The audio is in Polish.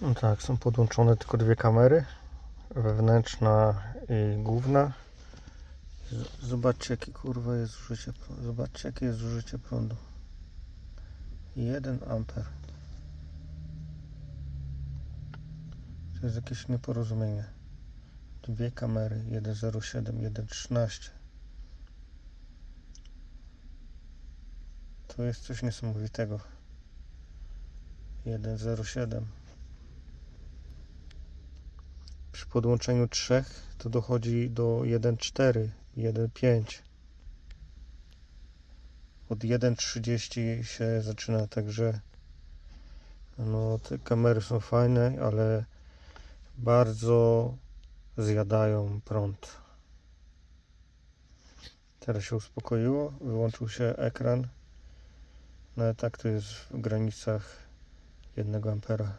No tak, są podłączone tylko dwie kamery. Wewnętrzna i główna. Zobaczcie jakie kurwa jest zużycie. Zobaczcie jakie jest zużycie prądu. 1 amper. To jest jakieś nieporozumienie. Dwie kamery, 1.07, 1.13. To jest coś niesamowitego. 1.07. podłączeniu trzech to dochodzi do 1.4, 1.5. Od 1.30 się zaczyna, także no te kamery są fajne, ale bardzo zjadają prąd. Teraz się uspokoiło, wyłączył się ekran. No tak to jest w granicach 1 ampera.